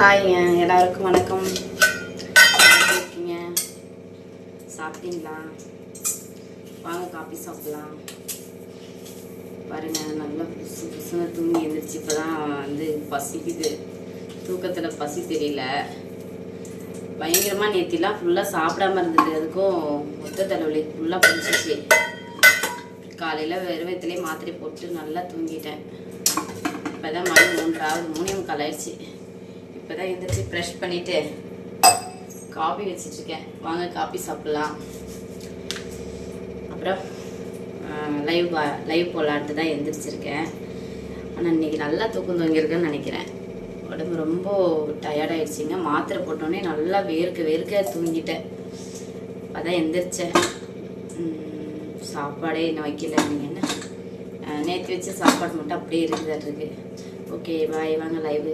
ஹாய்ங்க எல்லாருக்கும் வணக்கம். இருக்கீங்க? சாப்பிட்டீங்களா? வாங்க காப்பி சாப்பிடலாம். பாருங்க நல்லா புசு புசுன்னு தூங்கி எழுந்திரிச்சு இப்போ தான் வந்து பசிக்குது. தூக்கத்தில் பசி தெரியல. பயங்கரமாக நேற்றிலாம் ஃபுல்லாக சாப்பிடாம இருந்தது. அதுக்கும் மொத்த தலைவலி ஃபுல்லாக பிடிச்சிச்சு. காலையில் வெறும் மாத்திரை போட்டு நல்லா தூங்கிட்டேன். இப்போ தான் மணி மூன்றாவது மூணே முக்கால் ஆயிடுச்சு. இப்போ தான் எழுந்திரிச்சு ப்ரெஷ் பண்ணிவிட்டு காபி வச்சிட்ருக்கேன் வாங்க காபி சாப்பிட்லாம். அப்புறம் லைவ் லைவ் போகலான்ட்டு தான் எழுந்திரிச்சிருக்கேன் ஆனால் இன்னைக்கு நல்லா தூக்கம் தூங்கியிருக்கேன்னு நினைக்கிறேன். உடம்பு ரொம்ப டயர்டாயிடுச்சிங்க மாத்திரை போட்டோன்னே நல்லா வேர்க்க வேர்க்க தூங்கிட்டேன். அதான் எந்திரிச்சேன். சாப்பாடே இன்னும் வைக்கல. நீங்கள் என்ன? நேற்று வச்ச சாப்பாடு மட்டும் அப்படியே இருக்குதா இருக்கு. ஓகே பாய் வாங்க லைவ்